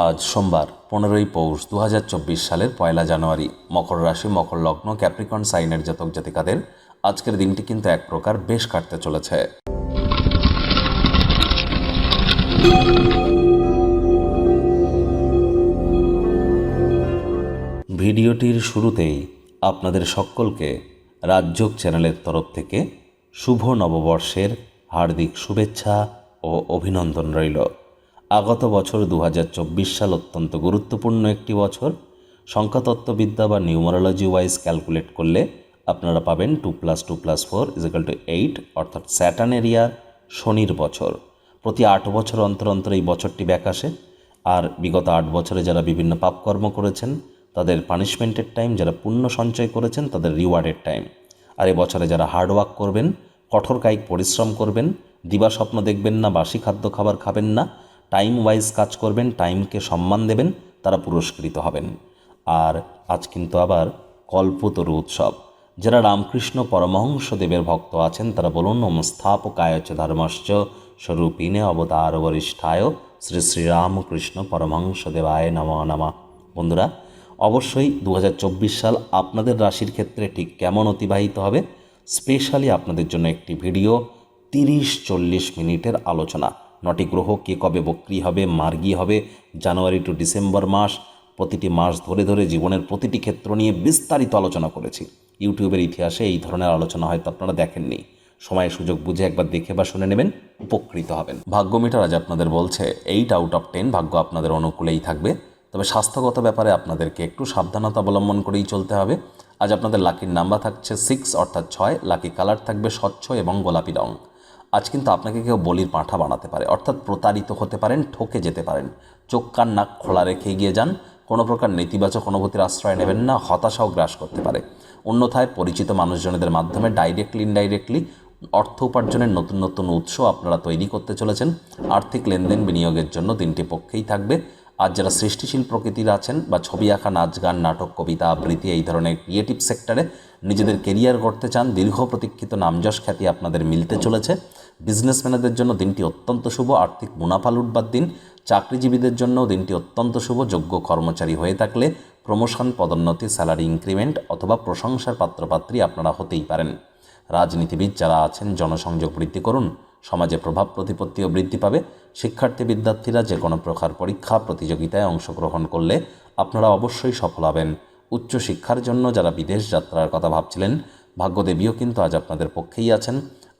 আজ সোমবার, পনেরোই পৌষ দু হাজার চব্বিশ সালের পয়লা জানুয়ারি। মকর রাশি, মকর লগ্ন, ক্যাপ্রিকন, সাইনের জাতক জাতিকাদের আজকের দিনটি কিন্তু এক প্রকার বেশ কাটতে চলেছে। ভিডিওটির শুরুতেই আপনাদের সকলকে রাজযোগ চ্যানেলের তরফ থেকে শুভ নববর্ষের হার্দিক শুভেচ্ছা ও অভিনন্দন রইল। আগত বছর দু হাজার চব্বিশ সাল অত্যন্ত গুরুত্বপূর্ণ একটি বছর। সংখ্যাতত্ত্ববিদ্যা বা নিউমারোলজি ওয়াইজ ক্যালকুলেট করলে আপনারা পাবেন two plus two plus four is equal to eight, অর্থাৎ স্যাটার্ন এরিয়ার শনির বছর। প্রতি আট বছর অন্তর অন্তর এই বছরটি ব্যাক আসে। আর বিগত আট বছরে যারা বিভিন্ন পাপকর্ম করেছেন, তাদের পানিশমেন্টের টাইম, যারা পুণ্য সঞ্চয় করেছেন, তাদের রিওয়ার্ডের টাইম। আর এ বছরে যারা হার্ডওয়ার্ক করবেন, কঠোর কায়িক পরিশ্রম করবেন দিবা স্বপ্ন দেখবেন না, বাসি খাদ্য খাবার খাবেন না টাইম ওয়াইজ কাজ করবেন টাইমকে সম্মান দেবেন, তারা পুরস্কৃত হবেন। আর আজ কিন্তু আবার কল্পতরু উৎসব। যারা রামকৃষ্ণ পরমহংস দেবের ভক্ত আছেন, তারা বলুন ওম স্থাপকায় চ ধর্মশ্চ স্বরূপিণে অবতার বরিষ্ঠায় শ্রী শ্রীরামকৃষ্ণ পরমহংস দেবায় নম নমা। বন্ধুরা, অবশ্যই দু হাজার চব্বিশ সাল আপনাদের রাশির ক্ষেত্রে ঠিক কেমন অতিবাহিত হবে? স্পেশালি আপনাদের জন্য একটি ভিডিও তিরিশ চল্লিশ মিনিটের আলোচনা। নটি গ্রহ কে কবে বক্রি হবে, মার্গী হবে, জানুয়ারি টু ডিসেম্বর মাস, প্রতিটি মাস ধরে ধরে জীবনের প্রতিটি ক্ষেত্র নিয়ে বিস্তারিত আলোচনা করেছি। ইউটিউবের ইতিহাসে এই ধরনের আলোচনা হয়তো আপনারা দেখেননি। সময় সুযোগ বুঝে একবার দেখে বা শুনে নেবেন, উপকৃত হবেন। ভাগ্য মিটার আজ আপনাদের বলছে এইট আউট অফ টেন ভাগ্য আপনাদের অনুকূলেই থাকবে। তবে স্বাস্থ্যগত ব্যাপারে আপনাদেরকে একটু সাবধানতা অবলম্বন করেই চলতে হবে। আজ আপনাদের লাকির নাম্বার থাকছে সিক্স অর্থাৎ ছয়। লাকি কালার থাকবে স্বচ্ছ এবং গোলাপি রং। আজ কিন্তু আপনাকে কেউ বলির পাঁঠা বানাতে পারে, অর্থাৎ প্রতারিত হতে পারেন, ঠকে যেতে পারেন। চোখ কান নাক খোলা রেখে এগিয়ে যান, কোনো প্রকার নেতিবাচক অনুভূতির আশ্রয় নেবেন না, হতাশাও গ্রাস করতে পারে। অন্যথায় পরিচিত মানুষজনদের মাধ্যমে ডাইরেক্টলি ইনডাইরেক্টলি অর্থ উপার্জনের নতুন নতুন উৎস আপনারা তৈরি করতে চলেছেন। আর্থিক লেনদেন বিনিয়োগের জন্য দিনটি পক্ষেই থাকবে। আর যারা সৃষ্টিশীল প্রকৃতির আছেন বা ছবি আঁকা, নাচ গান, নাটক, কবিতা, আবৃত্তি এই ধরনের ক্রিয়েটিভ সেক্টরে নিজেদের কেরিয়ার গড়তে চান, দীর্ঘ প্রতীক্ষিত নামযশ খ্যাতি আপনাদের মিলতে চলেছে। বিজনেসম্যানদের জন্য দিনটি অত্যন্ত শুভ, আর্থিক মুনাফা লুটবার দিন, চাকরিজীবীদের জন্য দিনটি অত্যন্ত শুভ, যোগ্য কর্মচারী হয়ে থাকলে প্রমোশন, পদোন্নতি, স্যালারি ইনক্রিমেন্ট অথবা প্রশংসার পাত্রপাত্রী আপনারা হতেই পারেন। রাজনীতিবিদ যারা আছেন, জনসংযোগ বৃদ্ধি করুন, সমাজে প্রভাব প্রতিপত্তিও বৃদ্ধি পাবে। শিক্ষার্থী, বিদ্যার্থীরা যে কোনো প্রকার পরীক্ষা, প্রতিযোগিতায় অংশগ্রহণ করলে আপনারা অবশ্যই সফল হবেন। উচ্চশিক্ষার জন্য যারা বিদেশ যাত্রার কথা ভাবছিলেন, ভাগ্যদেবীও কিন্তু আজ আপনাদের পক্ষেই আছেন।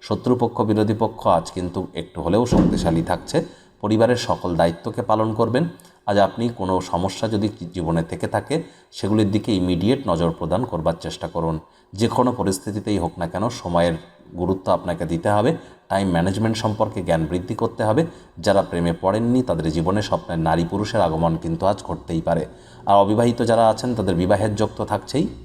শত্রুপক্ষ, বিরোধী পক্ষ আজ কিন্তু একটু হলেও শক্তিশালী থাকছে। পরিবারের সকল দায়িত্বকে পালন করবেন। আজ আপনি কোনো সমস্যা যদি জীবনে থেকে থাকে, সেগুলির দিকে ইমিডিয়েট নজর প্রদান করবার চেষ্টা করুন। যে কোনো পরিস্থিতিতেই হোক না কেন সময়ের গুরুত্ব আপনাকে দিতে হবে। টাইম ম্যানেজমেন্ট সম্পর্কে জ্ঞান বৃদ্ধি করতে হবে। যারা প্রেমে পড়েননি, তাদের জীবনে স্বপ্নের নারী পুরুষের আগমন কিন্তু আজ ঘটতেই পারে। আর অবিবাহিত যারা আছেন, তাদের বিবাহের যোগ তো থাকছেই।